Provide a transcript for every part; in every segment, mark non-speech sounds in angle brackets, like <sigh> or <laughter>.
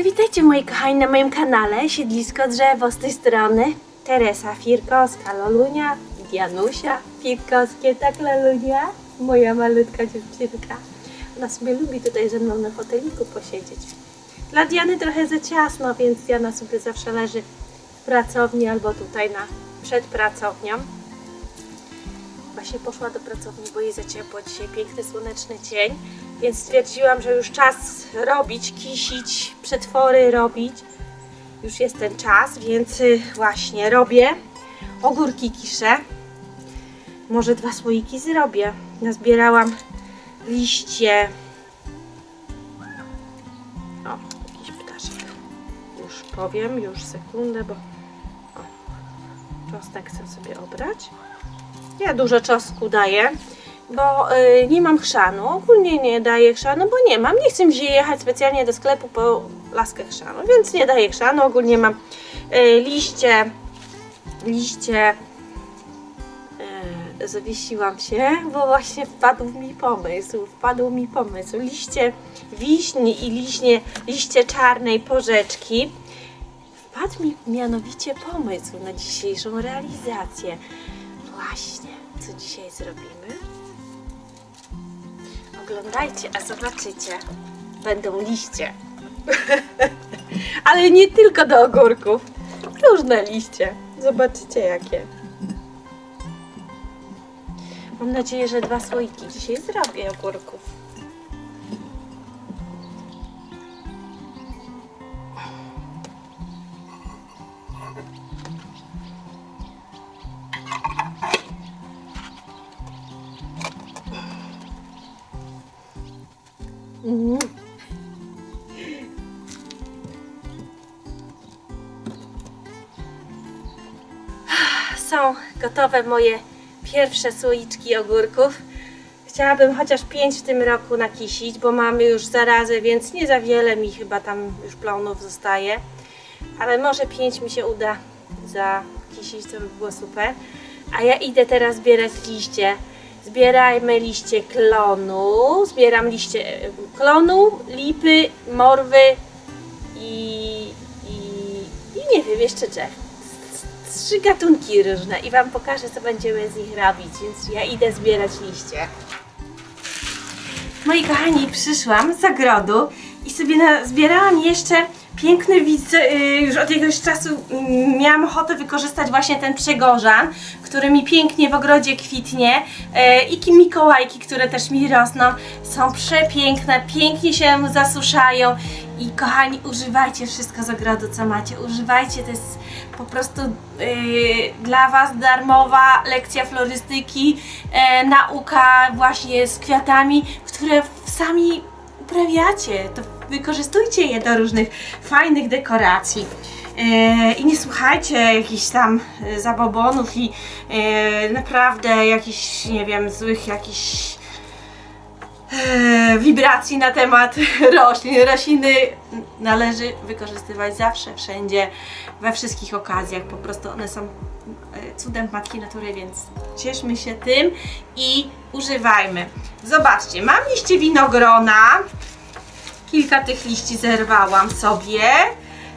No witajcie moi kochani na moim kanale Siedlisko Drzewo z tej strony Teresa Firkowska, Lolunia, Dianusia Firkowskie, tak Lolunia, moja malutka dziewczynka. Ona sobie lubi tutaj ze mną na foteliku posiedzieć. Dla Diany trochę za ciasno, więc Diana sobie zawsze leży w pracowni albo tutaj na, przed pracownią. Właśnie poszła do pracowni, bo jej za ciepło. Dzisiaj piękny, słoneczny dzień, więc stwierdziłam, że już czas robić, kisić, przetwory robić. Już jest ten czas, więc y, właśnie robię. Ogórki kiszę. Może dwa słoiki zrobię. Nazbierałam liście. O, jakiś ptaszek. Już powiem, już sekundę, bo o, czosnek chcę sobie obrać. Ja dużo czosnku daję, bo y, nie mam chrzanu. Ogólnie nie daję chrzanu, bo nie mam. Nie chcę mi się jechać specjalnie do sklepu po laskę chrzanu, więc nie daję chrzanu. Ogólnie mam y, liście, liście. y, Zawiesiłam się, bo właśnie wpadł mi pomysł. Wpadł mi pomysł. Liście wiśni i liśnie, liście czarnej porzeczki. Wpadł mi mianowicie pomysł na dzisiejszą realizację. Właśnie, co dzisiaj zrobimy? Oglądajcie, a zobaczycie. Będą liście. <laughs> Ale nie tylko do ogórków. Różne liście. Zobaczycie jakie. Mam nadzieję, że dwa słoiki dzisiaj zrobię ogórków. Gotowe moje pierwsze słoiczki ogórków. Chciałabym chociaż pięć w tym roku nakisić, bo mamy już zarazę, więc nie za wiele mi chyba tam już plonów zostaje. Ale może pięć mi się uda zakisić, to by było super. A ja idę teraz zbierać liście. Zbierajmy liście klonu. Zbieram liście e, klonu, lipy, morwy i, i, i nie wiem jeszcze czego. Trzy gatunki różne i Wam pokażę co będziemy z nich robić, więc ja idę zbierać liście. Moi kochani, przyszłam z zagrodu i sobie zbierałam jeszcze piękny widz, y, już od jakiegoś czasu mm, miałam ochotę wykorzystać właśnie ten przegorzan, który mi pięknie w ogrodzie kwitnie y, i ki- mikołajki, które też mi rosną, są przepiękne, pięknie się zasuszają i kochani, używajcie wszystko z ogrodu, co macie, używajcie, to jest po prostu y, dla Was darmowa lekcja florystyki, e, nauka właśnie z kwiatami, które sami uprawiacie, to wykorzystujcie je do różnych fajnych dekoracji. E, I nie słuchajcie jakichś tam e, zabobonów i e, naprawdę jakichś, nie wiem, złych jakichś e, wibracji na temat <laughs> roślin. Rośliny należy wykorzystywać zawsze, wszędzie, we wszystkich okazjach. Po prostu one są e, cudem matki natury, więc cieszmy się tym i używajmy. Zobaczcie, mam liście winogrona. Kilka tych liści zerwałam sobie.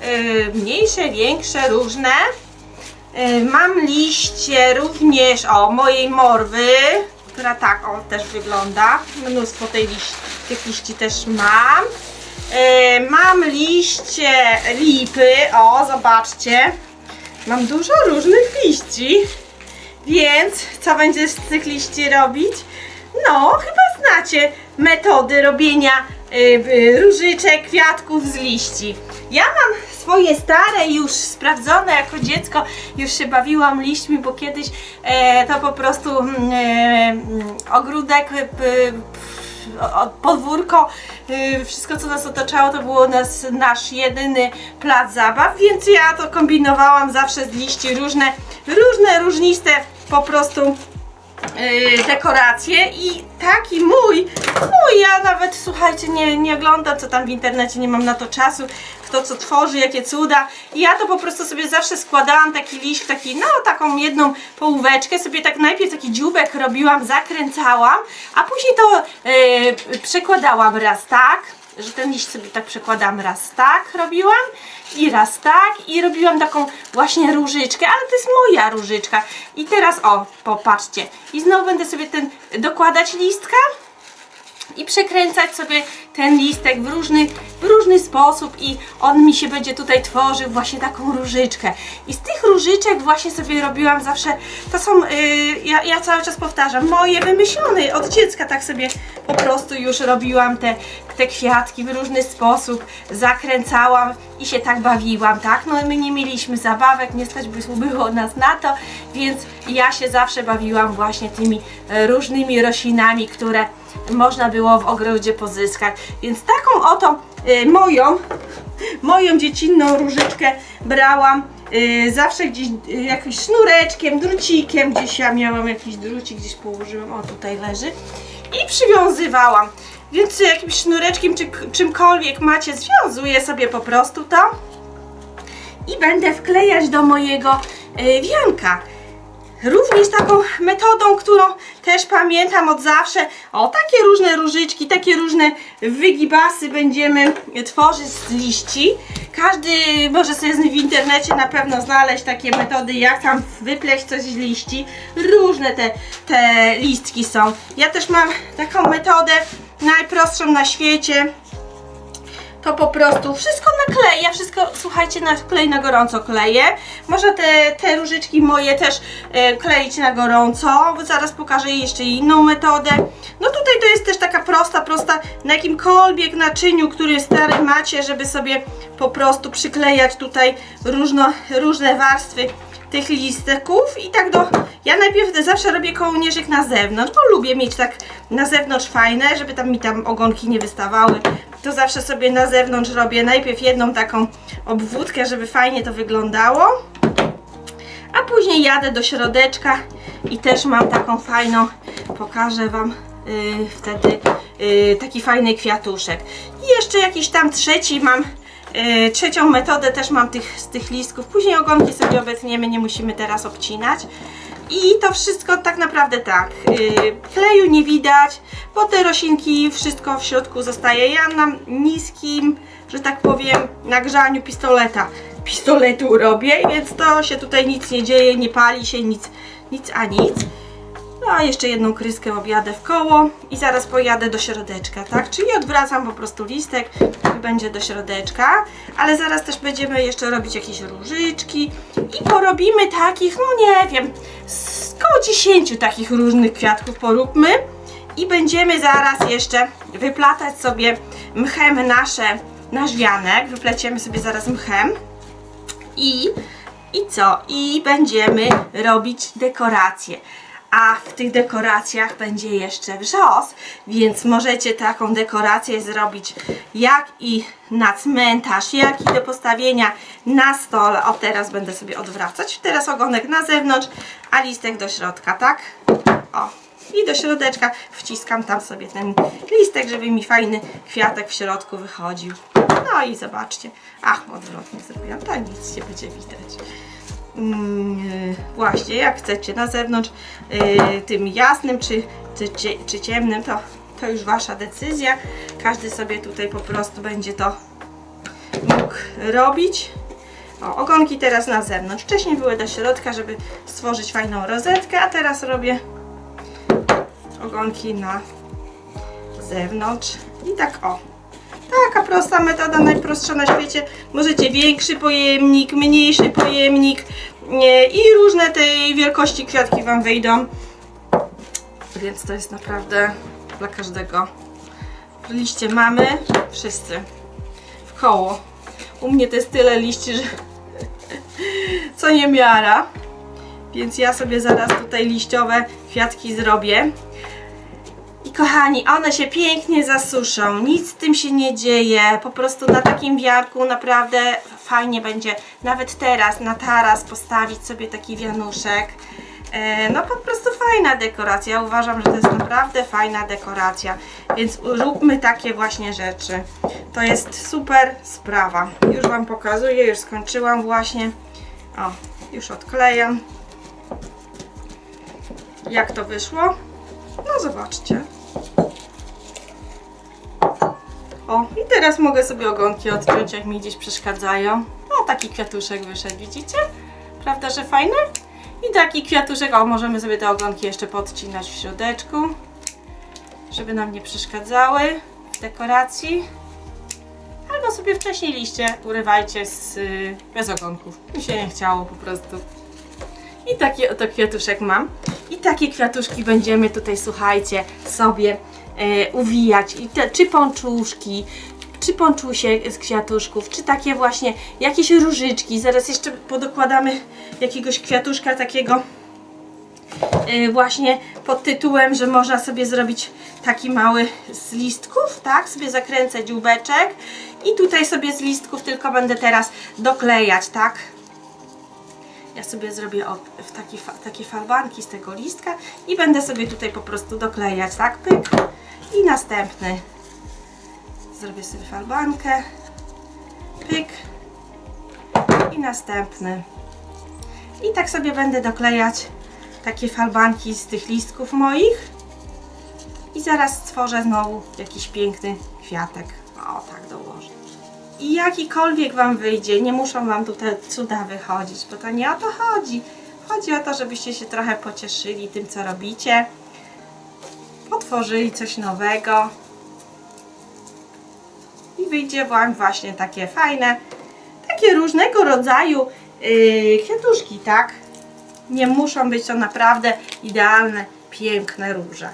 E, mniejsze, większe, różne. Mam liście również, o, mojej morwy, która tak, o, też wygląda. Mnóstwo tej liści, tych liści też mam. E, Mam liście lipy, o, zobaczcie. Mam dużo różnych liści. Więc co będzie z tych liści robić? No, chyba znacie metody robienia y, różyczek, kwiatków z liści. Ja mam swoje stare, już sprawdzone jako dziecko, już się bawiłam liśćmi, bo kiedyś e, to po prostu mm, e, mm, ogródek, podwórko, y, wszystko co nas otaczało to było nas, nasz jedyny plac zabaw, więc ja to kombinowałam zawsze z liści różne, różne, różniste po prostu yy, dekoracje i taki mój, mój, ja nawet słuchajcie, nie, nie oglądam co tam w internecie, nie mam na to czasu, kto co tworzy, jakie cuda. I ja to po prostu sobie zawsze składałam taki liść, taki, no taką jedną połóweczkę, sobie tak najpierw taki dziubek robiłam, zakręcałam, a później to yy, przekładałam raz tak że ten liść sobie tak przekładam raz tak robiłam i raz tak i robiłam taką właśnie różyczkę, ale to jest moja różyczka. I teraz o, popatrzcie. I znowu będę sobie ten dokładać listka i przekręcać sobie ten listek w różny, w różny sposób i on mi się będzie tutaj tworzył właśnie taką różyczkę. I z tych różyczek właśnie sobie robiłam zawsze, to są, yy, ja, ja cały czas powtarzam, moje wymyślone, od dziecka tak sobie po prostu już robiłam te, te kwiatki w różny sposób, zakręcałam i się tak bawiłam, tak? No my nie mieliśmy zabawek, nie stać by było nas na to, więc ja się zawsze bawiłam właśnie tymi e, różnymi roślinami, które można było w ogrodzie pozyskać. Więc taką oto y, moją, <laughs> moją dziecinną różyczkę brałam y, zawsze gdzieś y, jakimś sznureczkiem, drucikiem, gdzieś ja miałam jakiś drucik, gdzieś położyłam, o tutaj leży i przywiązywałam. Więc jakimś sznureczkiem czy czymkolwiek macie, związuję sobie po prostu to i będę wklejać do mojego y, wianka. Również taką metodą, którą też pamiętam od zawsze, o takie różne różyczki, takie różne wygibasy będziemy tworzyć z liści. Każdy może sobie w internecie na pewno znaleźć takie metody, jak tam wypleść coś z liści. Różne te, te listki są. Ja też mam taką metodę, najprostszą na świecie, to po prostu wszystko nakleję, wszystko, słuchajcie, na klej na gorąco kleję. Można te, te różyczki moje też e, kleić na gorąco, bo zaraz pokażę jeszcze inną metodę. No tutaj to jest też taka prosta, prosta na jakimkolwiek naczyniu, który stary macie, żeby sobie po prostu przyklejać tutaj różno, różne warstwy tych listeków i tak do... Ja najpierw zawsze robię kołnierzyk na zewnątrz, bo lubię mieć tak na zewnątrz fajne, żeby tam mi tam ogonki nie wystawały. To zawsze sobie na zewnątrz robię najpierw jedną taką obwódkę, żeby fajnie to wyglądało. A później jadę do środeczka i też mam taką fajną, pokażę Wam yy, wtedy yy, taki fajny kwiatuszek. I jeszcze jakiś tam trzeci mam trzecią metodę też mam tych, z tych listków. Później ogonki sobie obetniemy, nie musimy teraz obcinać. I to wszystko tak naprawdę tak. Yy, kleju nie widać, bo te roślinki, wszystko w środku zostaje. Ja na niskim, że tak powiem, nagrzaniu pistoleta, pistoletu robię, więc to się tutaj nic nie dzieje, nie pali się nic, nic a nic. No a jeszcze jedną kryskę objadę w koło i zaraz pojadę do środeczka, tak? Czyli odwracam po prostu listek i będzie do środeczka, ale zaraz też będziemy jeszcze robić jakieś różyczki i porobimy takich, no nie wiem, z koło 10 takich różnych kwiatków poróbmy i będziemy zaraz jeszcze wyplatać sobie mchem nasze, nasz wianek, wypleciemy sobie zaraz mchem i, i co? I będziemy robić dekoracje. A w tych dekoracjach będzie jeszcze wrzos, więc możecie taką dekorację zrobić jak i na cmentarz, jak i do postawienia na stole. O, teraz będę sobie odwracać. Teraz ogonek na zewnątrz, a listek do środka, tak? O, i do środeczka wciskam tam sobie ten listek, żeby mi fajny kwiatek w środku wychodził. No i zobaczcie. Ach, odwrotnie zrobiłam, to nic nie będzie widać. Mm, właśnie, jak chcecie na zewnątrz, yy, tym jasnym czy, czy, czy ciemnym, to, to już Wasza decyzja. Każdy sobie tutaj po prostu będzie to mógł robić. O, ogonki teraz na zewnątrz. Wcześniej były do środka, żeby stworzyć fajną rozetkę, a teraz robię ogonki na zewnątrz. I tak o. Taka prosta metoda, najprostsza na świecie. Możecie większy pojemnik, mniejszy pojemnik i różne tej wielkości kwiatki Wam wyjdą. Więc to jest naprawdę dla każdego. Liście mamy wszyscy w koło. U mnie to jest tyle liści, że <laughs> co nie miara. Więc ja sobie zaraz tutaj liściowe kwiatki zrobię. Kochani, one się pięknie zasuszą, nic z tym się nie dzieje, po prostu na takim wiarku naprawdę fajnie będzie nawet teraz na taras postawić sobie taki wianuszek. E, No po prostu fajna dekoracja, uważam, że to jest naprawdę fajna dekoracja, więc róbmy takie właśnie rzeczy. To jest super sprawa. Już Wam pokazuję, już skończyłam właśnie. O, już odklejam. Jak to wyszło? No zobaczcie. O, i teraz mogę sobie ogonki odciąć, jak mi gdzieś przeszkadzają. O, taki kwiatuszek wyszedł, widzicie? Prawda, że fajny? I taki kwiatuszek, o, możemy sobie te ogonki jeszcze podcinać w środeczku, żeby nam nie przeszkadzały w dekoracji. Albo sobie wcześniej liście urywajcie z, y, bez ogonków. Mi się nie chciało po prostu. I taki oto kwiatuszek mam. I takie kwiatuszki będziemy tutaj, słuchajcie, sobie e, uwijać. I te, czy pączuszki, czy pączusie z kwiatuszków, czy takie właśnie jakieś różyczki. Zaraz jeszcze podokładamy jakiegoś kwiatuszka takiego e, właśnie pod tytułem, że można sobie zrobić taki mały z listków, tak? Sobie zakręcę dzióbeczek i tutaj sobie z listków tylko będę teraz doklejać, tak? Ja sobie zrobię w taki, fa- takie falbanki z tego listka i będę sobie tutaj po prostu doklejać, tak? Pyk. I następny. Zrobię sobie falbankę. Pyk. I następny. I tak sobie będę doklejać takie falbanki z tych listków moich. I zaraz stworzę znowu jakiś piękny kwiatek. O, tak dołożę. I jakikolwiek Wam wyjdzie, nie muszą Wam tutaj cuda wychodzić, bo to nie o to chodzi. Chodzi o to, żebyście się trochę pocieszyli tym, co robicie. Otworzyli coś nowego. I wyjdzie Wam właśnie takie fajne, takie różnego rodzaju yy, kwiatuszki, tak? Nie muszą być to naprawdę idealne, piękne róże.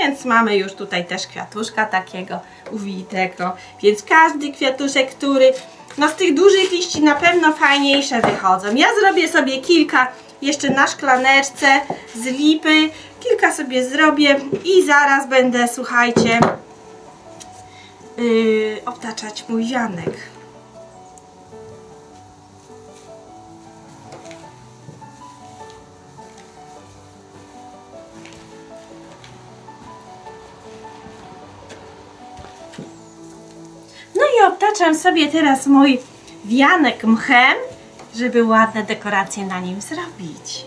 Więc mamy już tutaj też kwiatuszka takiego uwitego. Więc każdy kwiatuszek, który no z tych dużych liści na pewno fajniejsze wychodzą. Ja zrobię sobie kilka jeszcze na szklaneczce z lipy. Kilka sobie zrobię i zaraz będę, słuchajcie, yy, obtaczać mój wianek. Obtaczam sobie teraz mój wianek mchem, żeby ładne dekoracje na nim zrobić.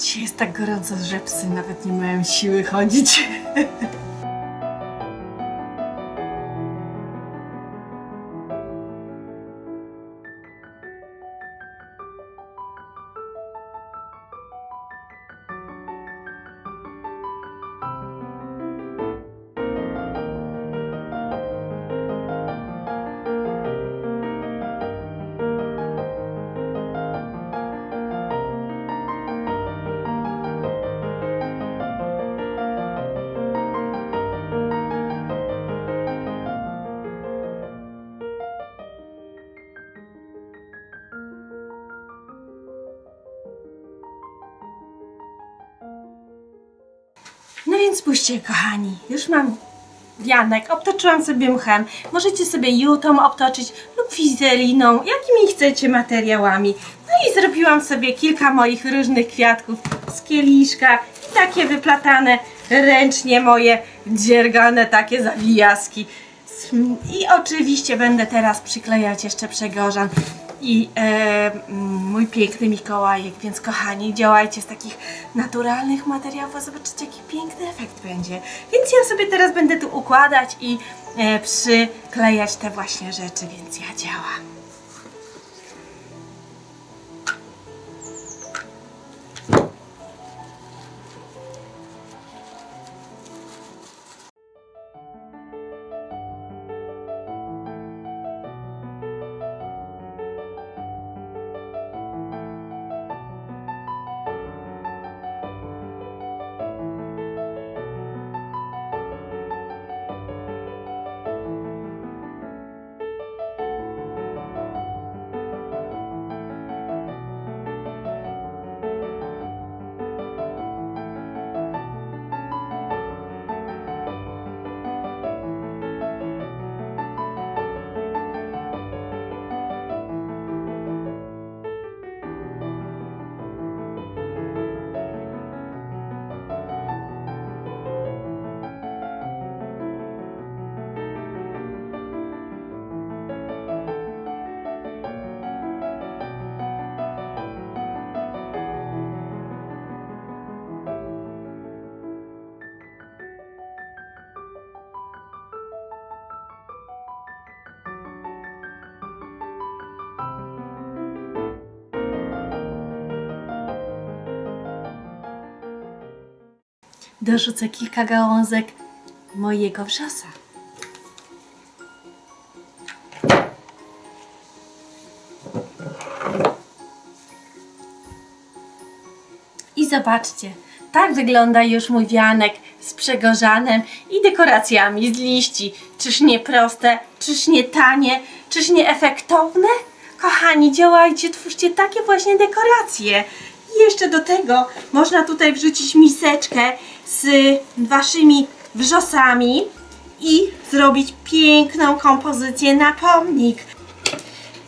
Dzisiaj jest tak gorąco, że psy nawet nie mają siły chodzić. <laughs> więc spójrzcie, kochani, już mam wianek, obtoczyłam sobie mchem. Możecie sobie jutą obtoczyć lub wizeliną, jakimi chcecie materiałami. No i zrobiłam sobie kilka moich różnych kwiatków z kieliszka i takie wyplatane ręcznie moje dziergane takie zawijaski. I oczywiście będę teraz przyklejać jeszcze przegorzan i e, mm, mój piękny Mikołajek, więc kochani, działajcie z takich naturalnych materiałów, a zobaczycie jaki piękny efekt będzie. Więc ja sobie teraz będę tu układać i e, przyklejać te właśnie rzeczy, więc ja działam. Dorzucę kilka gałązek mojego wrzosa. I zobaczcie, tak wygląda już mój wianek z przegorzanem i dekoracjami z liści. Czyż nie proste, czyż nie tanie, czyż nie efektowne? Kochani, działajcie, twórzcie takie właśnie dekoracje. I jeszcze do tego można tutaj wrzucić miseczkę z waszymi wrzosami i zrobić piękną kompozycję na pomnik.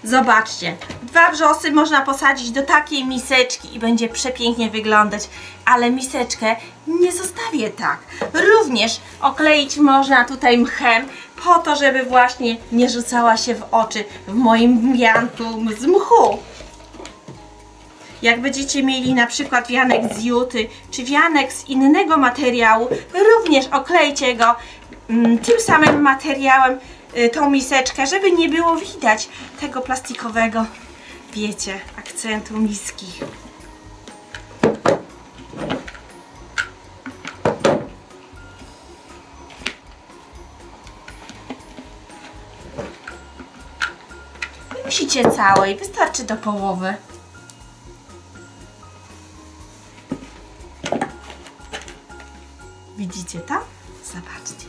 Zobaczcie, dwa wrzosy można posadzić do takiej miseczki i będzie przepięknie wyglądać, ale miseczkę nie zostawię tak. Również okleić można tutaj mchem po to, żeby właśnie nie rzucała się w oczy w moim wianku z mchu. Jak będziecie mieli na przykład wianek z juty, czy wianek z innego materiału, również oklejcie go mm, tym samym materiałem, y, tą miseczkę, żeby nie było widać tego plastikowego, wiecie, akcentu miski. Musicie całej, wystarczy do połowy. Widzicie to? Zobaczcie.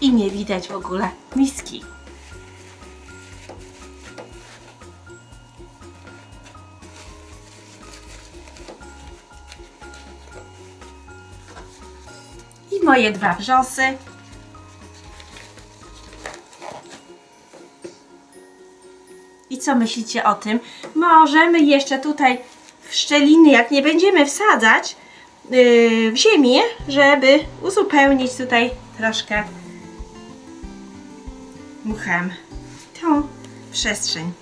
I nie widać w ogóle miski. I moje dwa wrzosy. I co myślicie o tym? Możemy jeszcze tutaj w szczeliny, jak nie będziemy wsadzać yy, w ziemię, żeby uzupełnić tutaj troszkę mchem tą przestrzeń.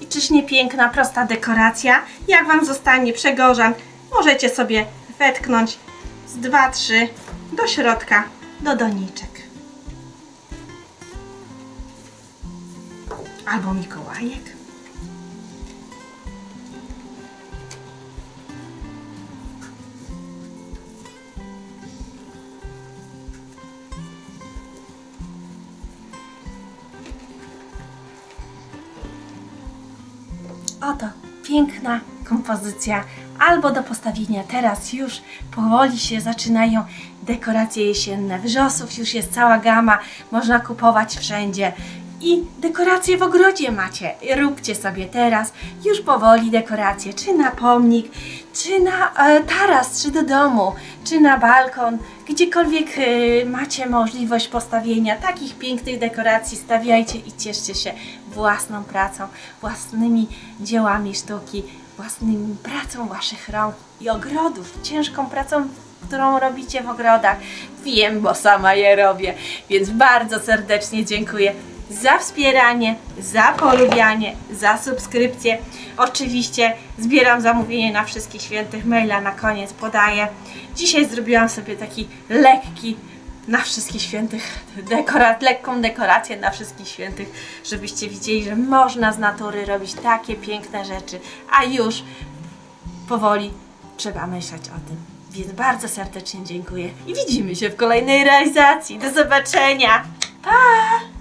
I czyż nie piękna, prosta dekoracja? Jak Wam zostanie przegorzan, możecie sobie wetknąć z 2-3 do środka, do doniczek. Albo Mikołajek. Oto piękna kompozycja, albo do postawienia teraz już powoli się zaczynają dekoracje jesienne. Wrzosów już jest cała gama, można kupować wszędzie. I dekoracje w ogrodzie macie. Róbcie sobie teraz już powoli dekoracje, czy na pomnik, czy na e, taras, czy do domu, czy na balkon, gdziekolwiek e, macie możliwość postawienia takich pięknych dekoracji, stawiajcie i cieszcie się własną pracą, własnymi dziełami sztuki, własnymi pracą waszych rąk i ogrodów, ciężką pracą, którą robicie w ogrodach. Wiem, bo sama je robię, więc bardzo serdecznie dziękuję za wspieranie, za polubianie, za subskrypcję. Oczywiście zbieram zamówienie na wszystkich świętych, maila na koniec podaję. Dzisiaj zrobiłam sobie taki lekki na wszystkich świętych dekorat, lekką dekorację na wszystkich świętych, żebyście widzieli, że można z natury robić takie piękne rzeczy, a już powoli trzeba myśleć o tym. Więc bardzo serdecznie dziękuję i widzimy się w kolejnej realizacji. Do zobaczenia! Pa!